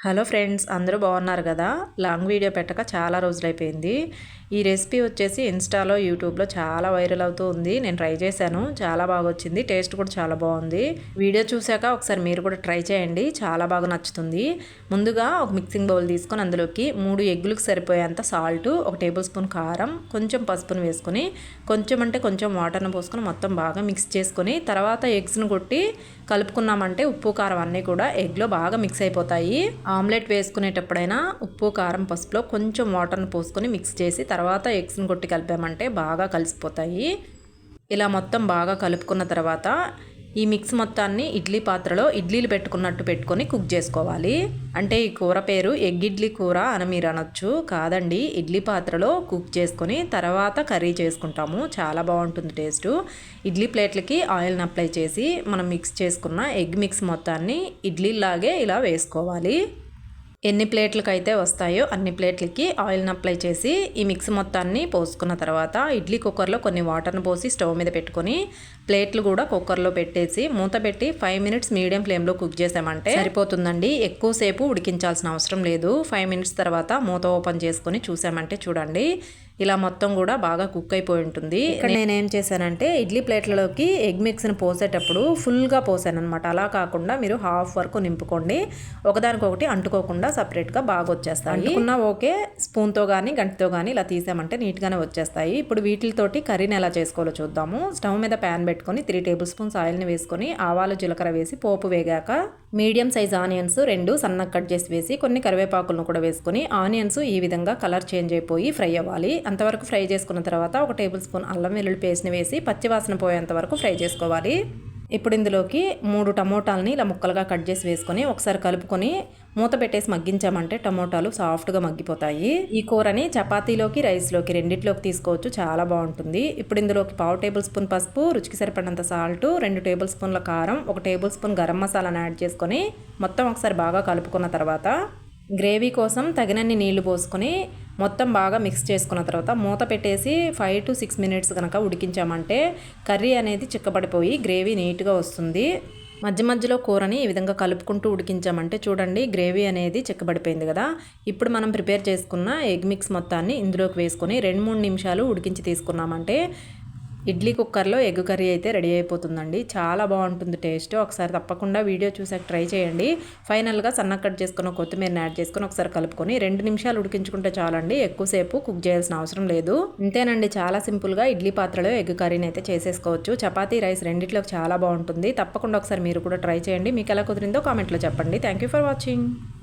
Hello friends అందరూ బాగున్నారు కదా? లాంగ్ వీడియో పెట్టక చాలా రోజులైపోయింది. ఈ రెసిపీ వచ్చేసి ఇన్స్టాలో యూట్యూబ్లో చాలా వైరల్ అవుతూ ఉంది. నేను ట్రై చేశాను. చాలా బాగా వచ్చింది. టేస్ట్ కూడా చాలా బాగుంది. వీడియో చూశాక ఒకసారి మీరు కూడా ట్రై చేయండి. చాలా బాగా నచ్చుతుంది. ముందుగా ఒక మిక్సింగ్ బౌల్ తీసుకొని అందులోకి మూడు ఎగ్గులకు సరిపోయేంత సాల్ట్ ఒక టేబుల్ స్పూన్ కారం కొంచెం పసుపును వేసుకొని కొంచెం అంటే కొంచెం వాటర్ను పోసుకొని మొత్తం బాగా మిక్స్ చేసుకొని తర్వాత ఎగ్స్ను కొట్టి కలుపుకున్నామంటే ఉప్పు కారం అన్నీ కూడా ఎగ్లో బాగా మిక్స్ అయిపోతాయి. ఆమ్లెట్ వేసుకునేటప్పుడైనా ఉప్పు కారం పసుపులో కొంచెం వాటర్ని పోసుకొని మిక్స్ చేసి తర్వాత ఎగ్స్ని కొట్టి కలిపామంటే బాగా కలిసిపోతాయి. ఇలా మొత్తం బాగా కలుపుకున్న తర్వాత ఈ మిక్స్ మొత్తాన్ని ఇడ్లీ పాత్రలో ఇడ్లీలు పెట్టుకున్నట్టు పెట్టుకొని కుక్ చేసుకోవాలి. అంటే ఈ కూర పేరు ఎగ్ ఇడ్లీ కూర అని మీరు అనొచ్చు. కాదండి ఇడ్లీ పాత్రలో కుక్ చేసుకొని తర్వాత కర్రీ చేసుకుంటాము. చాలా బాగుంటుంది టేస్ట్. ఇడ్లీ ప్లేట్లకి ఆయిల్ని అప్లై చేసి మనం మిక్స్ చేసుకున్న ఎగ్ మిక్స్ మొత్తాన్ని ఇడ్లీలాగే ఇలా వేసుకోవాలి. ఎన్ని ప్లేట్లకు అయితే వస్తాయో అన్ని ప్లేట్లకి ఆయిల్ని అప్లై చేసి ఈ మిక్స్ మొత్తాన్ని పోసుకున్న తర్వాత ఇడ్లీ కుక్కర్లో కొన్ని వాటర్ని పోసి స్టవ్ మీద పెట్టుకొని ప్లేట్లు కూడా కుక్కర్లో పెట్టేసి మూత పెట్టి ఫైవ్ మినిట్స్ మీడియం ఫ్లేమ్లో కుక్ చేసామంటే సరిపోతుందండి. ఎక్కువసేపు ఉడికించాల్సిన అవసరం లేదు. ఫైవ్ మినిట్స్ తర్వాత మూత ఓపెన్ చేసుకొని చూసామంటే చూడండి. ఇలా మొత్తం కూడా బాగా కుక్ అయిపోయి ఉంటుంది. ఇక్కడ నేను ఏం చేశానంటే ఇడ్లీ ప్లేట్లలోకి ఎగ్ మిక్స్ని పోసేటప్పుడు ఫుల్గా పోసాను అనమాట అలా కాకుండా మీరు హాఫ్ వరకు నింపుకోండి. ఒకదానికొకటి అంటుకోకుండా సపరేట్గా బాగా వచ్చేస్తాయి. అంటుకున్నా ఓకే స్పూన్తో కానీ గంటితో కానీ ఇలా తీసామంటే నీట్గానే వచ్చేస్తాయి. ఇప్పుడు వీటితోటి కర్రీని ఎలా చేసుకోవాలో చూద్దాము. స్టవ్ మీద ప్యాన్ పెట్టుకొని త్రీ టేబుల్ స్పూన్స్ ఆయిల్ని వేసుకొని ఆవాలు జీలకర్ర వేసి పోపు వేగాక మీడియం సైజ్ ఆనియన్స్ రెండు సన్నగా కట్ చేసి వేసి కొన్ని కరివేపాకులను కూడా వేసుకొని ఆనియన్స్ ఈ విధంగా కలర్ చేంజ్ అయిపోయి ఫ్రై అవ్వాలి. అంతవరకు ఫ్రై చేసుకున్న తర్వాత ఒక టేబుల్ స్పూన్ అల్లం వెల్లుల్లి పేస్ట్ని వేసి పచ్చివాసన పోయేంత వరకు ఫ్రై చేసుకోవాలి. ఇప్పుడు ఇందులోకి మూడు టమోటాలని ఇలా ముక్కలుగా కట్ చేసి వేసుకొని ఒకసారి కలుపుకొని మూత పెట్టేసి మగ్గించామంటే టమోటాలు సాఫ్ట్గా మగ్గిపోతాయి. ఈ కూరని చపాతీలోకి రైస్లోకి రెండిట్లోకి తీసుకోవచ్చు. చాలా బాగుంటుంది. ఇప్పుడు ఇందులోకి పావు టేబుల్ స్పూన్ పసుపు రుచికి సరిపడినంత సాల్ట్ రెండు టేబుల్ స్పూన్ల కారం ఒక టేబుల్ స్పూన్ గరం మసాలాను యాడ్ చేసుకొని మొత్తం ఒకసారి బాగా కలుపుకున్న తర్వాత గ్రేవీ కోసం తగినన్ని నీళ్ళు పోసుకొని మొత్తం బాగా మిక్స్ చేసుకున్న తర్వాత మూత పెట్టేసి ఫైవ్ టు సిక్స్ మినిట్స్ కనుక ఉడికించామంటే కర్రీ అనేది చిక్కబడిపోయి గ్రేవీ నీట్గా వస్తుంది. మధ్య మధ్యలో కూరని ఈ విధంగా కలుపుకుంటూ ఉడికించామంటే చూడండి గ్రేవీ అనేది చిక్కబడిపోయింది కదా. ఇప్పుడు మనం ప్రిపేర్ చేసుకున్న ఎగ్ మిక్స్ మొత్తాన్ని ఇందులోకి వేసుకొని రెండు మూడు నిమిషాలు ఉడికించి తీసుకున్నామంటే ఇడ్లీ కుక్కర్లో ఎగ్ కర్రీ అయితే రెడీ అయిపోతుందండి. చాలా బాగుంటుంది టేస్ట్. ఒకసారి తప్పకుండా వీడియో చూసాక ట్రై చేయండి. ఫైనల్గా సన్న కట్ చేసుకుని కొత్తిమీరని యాడ్ చేసుకుని ఒకసారి కలుపుకొని రెండు నిమిషాలు ఉడికించుకుంటే చాలండి. ఎక్కువసేపు కుక్ చేయాల్సిన అవసరం లేదు. ఇంతేనండి చాలా సింపుల్గా ఇడ్లీ పాత్రలో ఎగ్ కర్రీని అయితే చేసేసుకోవచ్చు. చపాతీ రైస్ రెండిట్లోకి చాలా బాగుంటుంది. తప్పకుండా ఒకసారి మీరు కూడా ట్రై చేయండి. మీకు ఎలా కుదిరిందో కామెంట్లో చెప్పండి. Thank for watching